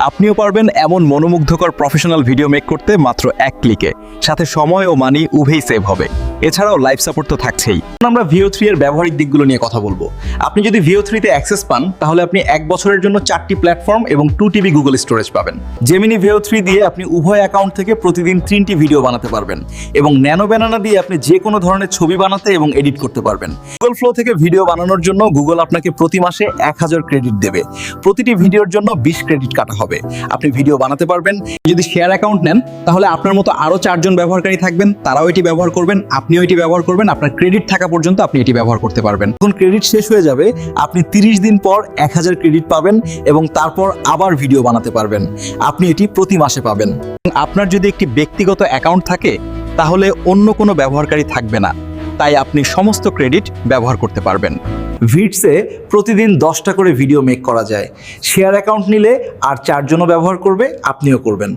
আপনিও পারবেন এমন মনোমুগ্ধকর প্রফেশনাল ভিডিও মেক করতে মাত্র এক ক্লিকে সাথে সময় ও মানি উভয়ই সেভ হবে। এছাড়াও লাইভ সাপোর্ট তো থাকছেই। আমরা ভিও থ্রি এর ব্যবহারিক দিকগুলো নিয়ে কথা বলব। আপনি যদি ভিও থ্রিতে অ্যাক্সেস পান, তাহলে আপনি এক বছরের জন্য চারটি প্ল্যাটফর্ম এবং টু টিবি গুগল স্টোরেজ পাবেন। জেমিনি ভিও থ্রি দিয়ে আপনি উভয় অ্যাকাউন্ট থেকে প্রতিদিন তিনটি ভিডিও বানাতে পারবেন এবং ন্যানো ব্যানানা দিয়ে আপনি যে কোনো ধরনের ছবি বানাতে এবং এডিট করতে পারবেন। গুগল ফ্লো থেকে ভিডিও বানানোর জন্য গুগল আপনাকে প্রতি মাসে এক হাজার ক্রেডিট দেবে। প্রতিটি ভিডিওর জন্য বিশ ক্রেডিট কাটা হবে। আপনি ভিডিও বানাতে পারবেন। যদি শেয়ার অ্যাকাউন্ট নেন, তাহলে আপনার মতো আরও চারজন ব্যবহারকারী থাকবেন, তারাও এটি ব্যবহার করবেন। আপনিও এটি ব্যবহার করবেন আপনার ক্রেডিট থাকা পর্যন্ত আপনি এটি ব্যবহার করতে পারবেন। যখন ক্রেডিট শেষ হয়ে যাবে আপনি তিরিশ দিন পর এক হাজার ক্রেডিট পাবেন এবং তারপর আবার ভিডিও বানাতে পারবেন। আপনি এটি প্রতি মাসে পাবেন। আপনার যদি একটি ব্যক্তিগত অ্যাকাউন্ট থাকে তাহলে অন্য কোনো ব্যবহারকারী থাকবে না। তাই আপনি সমস্ত ক্রেডিট ব্যবহার করতে পারবেন। ভিটসে প্রতিদিন দশটা করে ভিডিও মেক করা যায়। শেয়ার অ্যাকাউন্ট নিলে আর চারজনও ব্যবহার করবে আপনিও করবেন।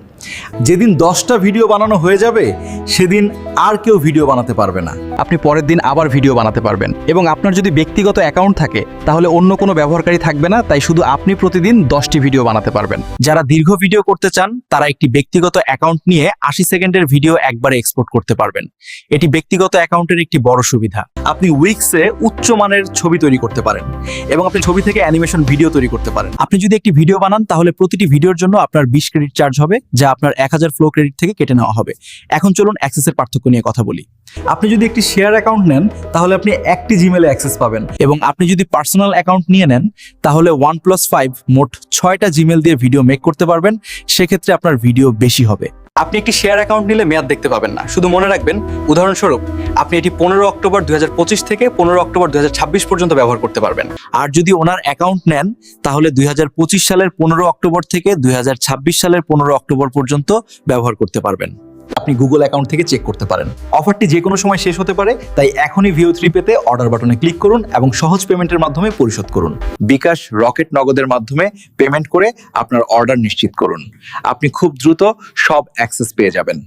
যেদিন দশটা ভিডিও বানানো হয়ে যাবে সেদিন আর কেউ ভিডিও বানাতে পারবে না। আপনি পরের দিন আবার ভিডিও বানাতে পারবেন। এবং আপনার যদি ব্যক্তিগত অ্যাকাউন্ট থাকে তাহলে অন্য কোনো ব্যবহারকারী থাকবে না তাই শুধু আপনি প্রতিদিন দশটি ভিডিও বানাতে পারবেন। যারা দীর্ঘ ভিডিও করতে চান তারা একটি ব্যক্তিগত অ্যাকাউন্ট নিয়ে আশি সেকেন্ডের ভিডিও একবারে এক্সপোর্ট করতে পারবেন। এটি ব্যক্তিগত অ্যাকাউন্টের একটি বড় সুবিধা। আপনি উইক্সে উচ্চ মানের ছবি তৈরি করতে পারেন এবং আপনি ছবি থেকে অ্যানিমেশন ভিডিও তৈরি করতে পারেন। আপনি যদি একটি ভিডিও বানান তাহলে প্রতিটি ভিডিওর জন্য আপনার বিশ ক্রেডিট চার্জ হবে যা আপনার এক হাজার ফ্লো ক্রেডিট থেকে কেটে নেওয়া হবে। এখন চলুন অ্যাক্সেসের পার্থক্য নিয়ে কথা বলি। আপনি যদি একটি শেয়ার অ্যাকাউন্ট নেন, তাহলে আপনি একটি জিমেলে অ্যাক্সেস পাবেন এবং আপনি যদি পার্সোনাল অ্যাকাউন্ট নিয়ে নেন, তাহলে ওয়ান প্লাস ফাইভ মোট ছয়টা জিমেল দিয়ে ভিডিও মেক করতে পারবেন। সেক্ষেত্রে আপনার ভিডিও বেশি হবে। আপনি একটি শেয়ার অ্যাকাউন্ট নিলে মেয়াদ দেখতে পাবেন না। শুধু মনে রাখবেন, উদাহরণস্বরূপ, আপনি এটি পনেরো অক্টোবর দুই হাজার পঁচিশ থেকে পনেরো অক্টোবর দুই হাজার ছাব্বিশ পর্যন্ত ব্যবহার করতে পারবেন। আর যদি ওনার অ্যাকাউন্ট নেন, তাহলে দুই হাজার পঁচিশ সালের পনেরো অক্টোবর থেকে দুই হাজার ছাব্বিশ সালের পনেরো অক্টোবর পর্যন্ত ব্যবহার করতে পারবেন। আপনি গুগল অ্যাকাউন্ট থেকে চেক করতে পারেন। অফারটি যে কোনো সময় শেষ হতে পারে, তাই এখনই ভিও থ্রি পেতে অর্ডার বাটনে ক্লিক করুন এবং সহজ পেমেন্টের মাধ্যমে পরিশোধ করুন। বিকাশ রকেট নগদের মাধ্যমে পেমেন্ট করে আপনার অর্ডার নিশ্চিত করুন। আপনি খুব দ্রুত সব অ্যাক্সেস পেয়ে যাবেন।